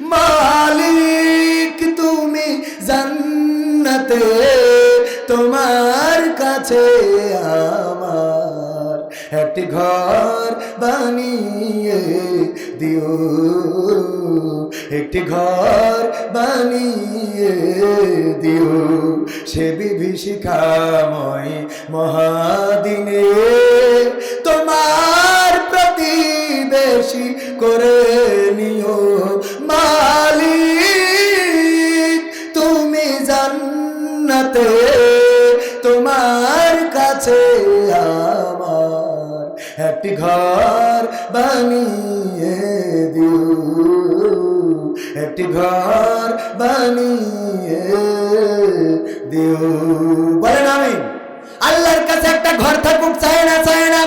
মালিক, তুমি জান্নাতে, তোমার কাছে আমার একটি ঘর বানিয়ে দিও। একটি ঘর বানিয়ে দিও। সে বিভীষিকাময় মহাদিনে তোমার প্রতিবেশী করে জান্নাতে তোমার কাছে আমার একটি ঘর বানিয়ে দিও। একটি ঘর বানিয়ে দিও। বলেন আমি আল্লাহর কাছে একটা ঘর থাকুক, চায় না চায় না।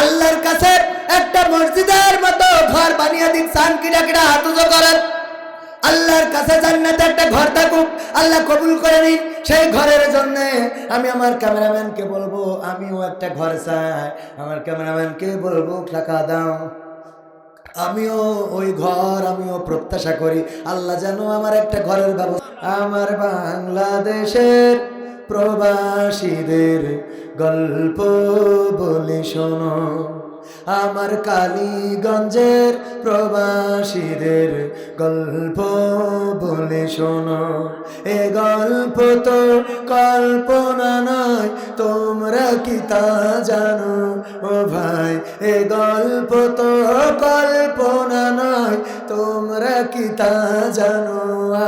আল্লাহর কাছে একটা মসজিদের মতো ঘর বানিয়ে দিন সান কিটা কিটা হাত উঁচু করেন। আল্লাহর কাছে জান্নাতে একটা ঘর থাকুক, আল্লাহ কবুল করে নিন। সেই ঘরের জন্য আমি আমার ক্যামেরাম্যানকে বলব, আমিও একটা ঘর চাই। আমার ক্যামেরাম্যানকে বলব, টাকা দাও। আমিও ওই ঘর, আমিও প্রত্যাশা করি, আল্লাহ যেন আমার একটা ঘরের ব্যবস্থা আমার বাংলাদেশের প্রবাসীদের গল্প বলি শোনো। আমার কালীগঞ্জের প্রবাসীদের গল্প বলে শোনো। এ গল্প তো কল্পনা নয়, তোমরা কি তা জানো? ও ভাই, এ গল্প তো কল্পনা নয় তোমরা কি তা জানো?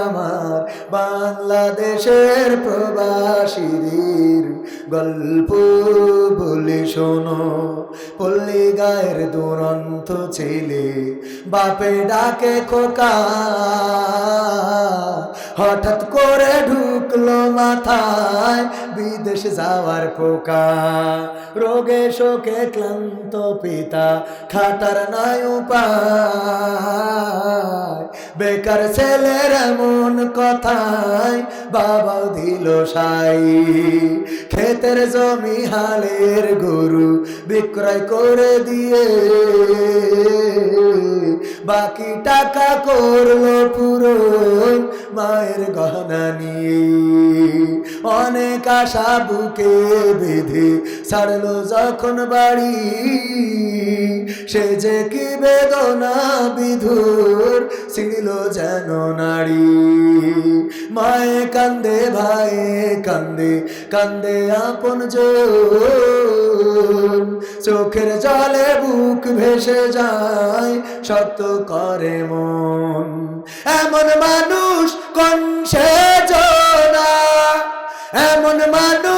আমার বাংলাদেশের প্রবাসীদের গল্প বলে শোনো। পল্লী গায়ের দুরন্ত ছেলে বাপে ডাকে খোকা। হঠাৎ করে ঢুকলো মাথায় বিদেশ যাওয়ার পোকা রোগে শোকে ক্লান্ত পিতা, খাটার নাই উপায়। বেকার ছেলের এমন কথায় বাবাও দিল সাই। খেতের জমি হালের গরু বিক্রয় করে দিয়ে বাকি টাকা করল পুরো মায়ের গহনা নিয়ে। অনেক আশা বুকে বেঁধে ছাড়লো যখন বাড়ি। সে যে কি বেদনা বিধুর ছিল যেন নারী মায়ে কান্দে ভাই কান্দে কান্দে আপন চোখের জলে বুক ভেসে যায়, সত্য করে মন। এমন মানুষ কোন সে এমন মানুষ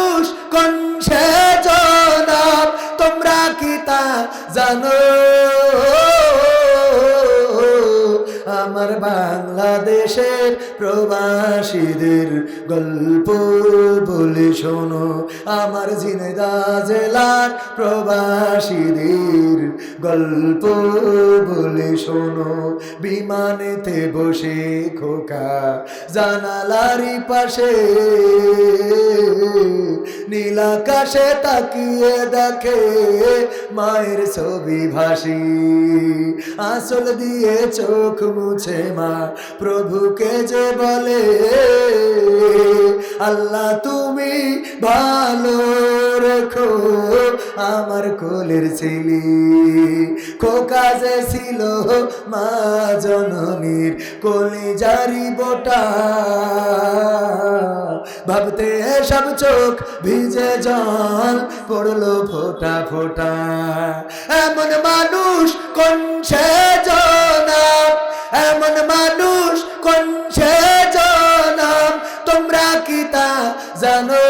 আমার বাংলাদেশের প্রবাসীদের গল্প বলে শোনো। আমার ঝিনেদা জেলার প্রবাসীদের গল্প বলে শোনো। বিমানেতে বসে খোকা জানালারি পাশে নীলাকাশে তাকিয়ে দেখে মায়ের ছবি ভাসি। আসল দিয়ে চোখ মুছে মা, প্রভুকে যে বলে, আল্লাহ তুমি ভালো রেখো আমার কোলের ছেলে খোকা যে ছিল মা জননীর কলি জারি বোটা। ভাবতে সব চোখ ভিজে জল পড়ল ফোটা ফোটা। এমন মানুষ কোন সে এমন মানুষ কোন সে তোমরা কি তা জানো?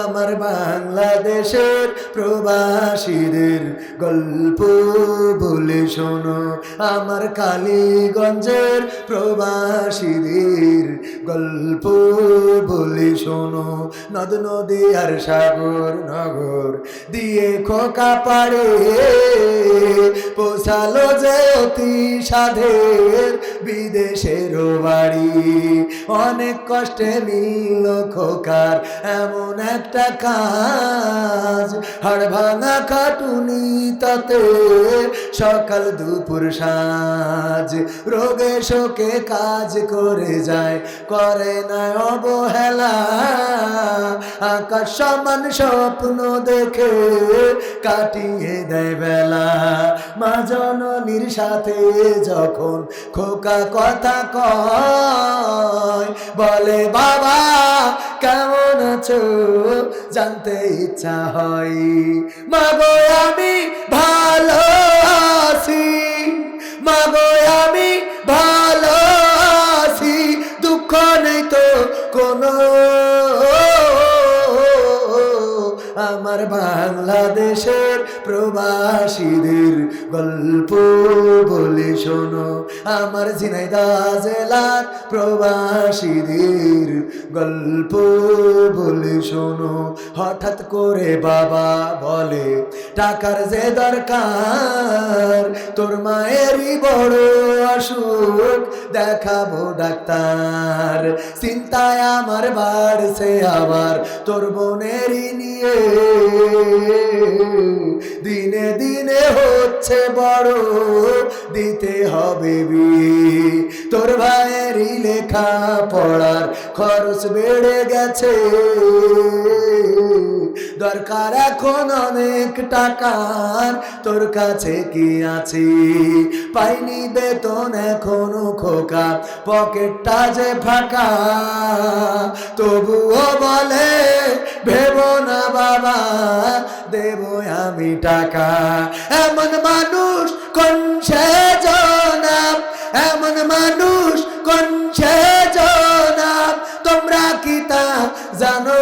আমার বাংলাদেশের প্রবাসীদের গল্প বলে শোনো। আমার কালীগঞ্জের প্রবাসীদের গল্প বলে শোনো, নদ নদী আর সাগর নগর দিয়ে খোকা পাড়ে। পোষালো যে অতি সাধের বিদেশের বাড়ি। অনেক কষ্টে মিলল খোকার এমন একটা কাজ। হাড় ভাঙা খাটুনি তাতে সকাল দুপুর সাজ। রোগে শোকে কাজ করে যায় করে না অবহেলা। আকাশ সমান স্বপ্ন দেখে কাটিয়ে দেয় বেলা। মা জননীর সাথে যখন খোকা কথা কয়, বলে, বাবা, কেমন আছো? জানতে ইচ্ছা হয়। মাগো আমি ভালো আছি। মাগো কোনো আমার বাংলাদেশের প্রবাসীদের গল্প বলে শোনো। আমার ঝিনাইদা জেলার প্রবাসীদের গল্প বলে শোনো। হঠাৎ করে বাবা বলে, টাকার যে দরকার, তোর মায়েরই বড় অসুখ, দেখাবো ডাক্তার। চিন্তায় আমার বাড়ছে আবার, তোর বোনেরই নিয়ে দিনে দিনে হচ্ছে বড় দিতে হবে বিয়ে তোর ভাইয়েরই লেখা পড়ার খরচ বেড়ে গেছে। দরকার এখন অনেক টাকার, তোর কাছে কি আছে? পাইনি বেতন এখনও খোকা, পকেটটা যে ফাঁকা। তবুও বলে, ভেব না বাবা, দেব আমি টাকা। এমন মানুষ কোন সে জনাব এমন মানুষ কোন জনাব? তোমরা কি তা জানো?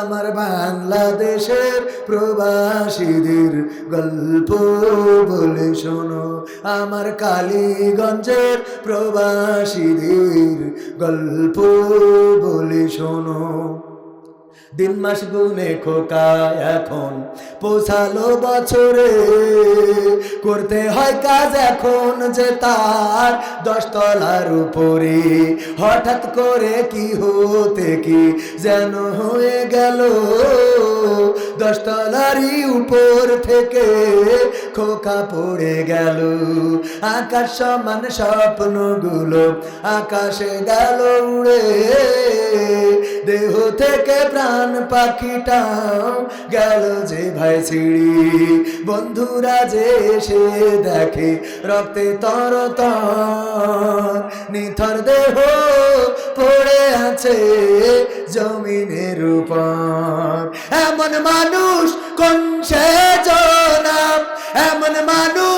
আমার বাংলাদেশের প্রবাসীদের গল্প বলে শোনো। আমার কালীগঞ্জের প্রবাসীদের গল্প বলে শোনো। দিন মাস গুনে খোকা এখন। পোষালো বছরে, করতে হয় কাজ এখন যে তার দশতলার উপরে। হঠাৎ করে কি হতে কি যেন হয়ে গেল, দশতলারই উপর থেকে খোকা পড়ে গেল। আকাশ সমান স্বপ্নগুলো আকাশে গেল উড়ে। দেহ থেকে প্রাণ পাখিটাও গেল যে ভাই ছিড়ি বন্ধুরা যে এসে দেখে রক্তে তর তর। নিথর দেহ পড়ে আছে জমিনের উপর। এমন মানুষ কোন সে জনাব? এমন মানুষ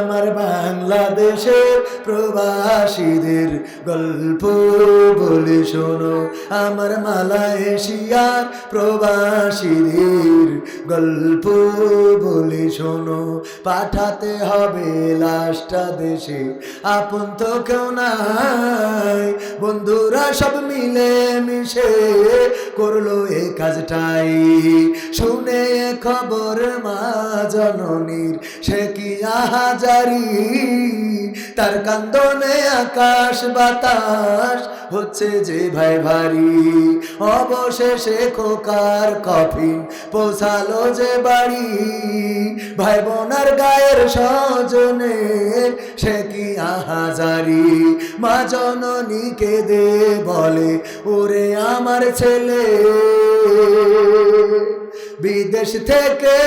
আমার বাংলাদেশের প্রবাসীদের গল্প বলে শোনো। আমার মালয়েশিয়ার প্রবাসীদের গল্প বলে শোনো। পাঠাতে হবে লাশটা দেশে, আপন তো কেউ নাই। বন্ধুরা সব মিলে মিশে করল এ কাজটাই। শুনে খবর মা জননীর সে কি আহাজারি? তার কান্দনে আকাশ বাতাস হচ্ছে যে ভাই ভারী। অবশেষে খোকার কফিন পোষালো যে বাড়ি। ভাই বোনার গায়ের সজনে সে কি আহাজারি। মা জননীকে দে বলে, ওরে আমার ছেলে, বিদেশ থেকে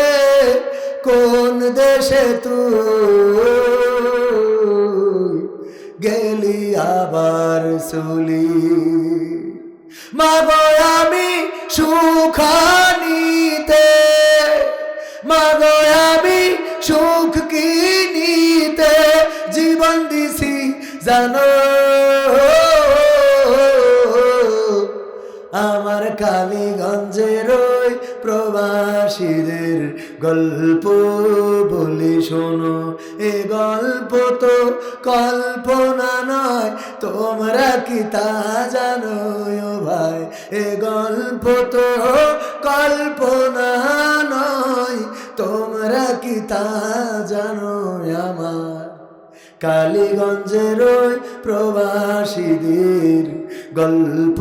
কোন দেশে তুই কাবার সুলি মাগো আমি সুখানিতে। মাগো আমি সুখ কিনিতে। জীবন দিছি জানো। আমার কালীগঞ্জেরও প্রবাসীদের গল্প বলি শোনো। এ গল্প তো কল্পনা নয়, তোমরা কি তা জানো ভাই? এ গল্প তো কল্পনা নয়, তোমরা কি তা জানো আমার? কালীগঞ্জের ওই প্রবাসীদের গল্প।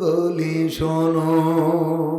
বলি শোনো।